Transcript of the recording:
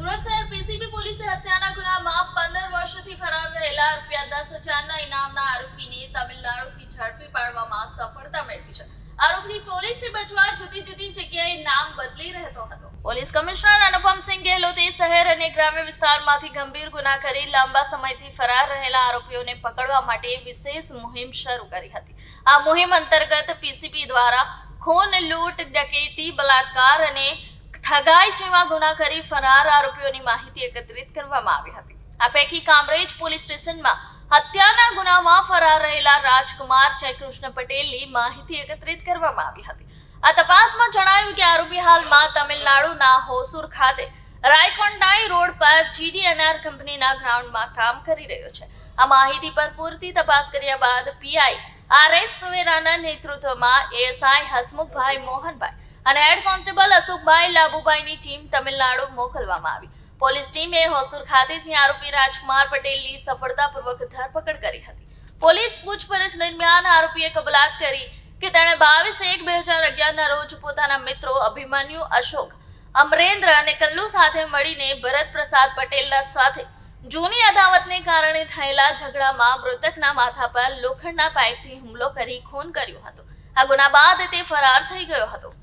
સુરત શહેર પીસીબી પોલીસે હત્યાના ગુનામાં પંદર વર્ષથી ફરાર રહેલા રૂપિયા દસ હજારના ઇનામના આરોપીને તમિલનાડુથી ઝડપી પાડવામાં સફળતા મેળવી છે. આરોપી પોલીસથી બચવા જુદી જુદી જગ્યાએ નામ બદલી રહેતો હતો. પોલીસ કમિશનર અનુપમસિંહ ગેહલોતે શહેર અને ગ્રામ્ય વિસ્તારમાંથી ગંભીર ગુના કરી લાંબા સમયથી ફરાર રહેલા આરોપીઓને પકડવા માટે વિશેષ મુહિમ શરૂ કરી હતી. આ મુહિમ અંતર્ગત પીસીબી દ્વારા ખૂન, લૂંટ, ડકેતી, બલાત્કાર અને ઠગાઈ જેવા ગુના કરી ફરાર આરોપીઓની માહિતી એકત્રિત કરવામાં આવી હતી. આ પૈકી કામરેજ પોલીસ સ્ટેશનમાં હત્યાના ગુનામાં ફરાર રહેલા રાજકુમાર જયકૃષ્ણ પટેલની માહિતી એકત્રિત કરવામાં આવી હતી. આ તપાસમાં જણાયું કે આરોપી હાલમાં તમિલનાડુના હોસુર ખાતે રાયકોંડાઈ રોડ પર જીડીએનઆર કંપનીના ગ્રાઉન્ડમાં કામ કરી રહ્યો છે. આ માહિતી પર પૂરતી તપાસ કર્યા બાદ પીઆઈ આર એસ સુવેરાના નેતૃત્વમાં એએસઆઈ હસમુખભાઈ મોહનભાઈ અને હેડ કોન્સ્ટેબલ અશોકભાઈ લાબુભાઈની ટીમ તમિલનાડુ મોકલવામાં આવી. પોલીસ ટીમે હોસુર ખાતેથી આરોપી રાજકુમાર પટેલની સફળતાપૂર્વક ધરપકડ કરી હતી. પોલીસ પૂછપરછ દરમિયાન આરોપીએ કબલાત કરી કે તેણે બાવીસ એક બે હજાર અગિયારના રોજ પોતાના મિત્રો અભિમન્યુ અશોક, અમરેન્દ્ર અને કલ્લુ સાથે મળીને ભરત પ્રસાદ પટેલના સાથે જૂની અદાવતને કારણે થયેલા ઝઘડામાં મૃતકના માથા પર લોખંડના પાઇપથી હુમલો કરી ખૂન કર્યો હતો. આ ગુના બાદ તે ફરાર થઈ ગયો હતો.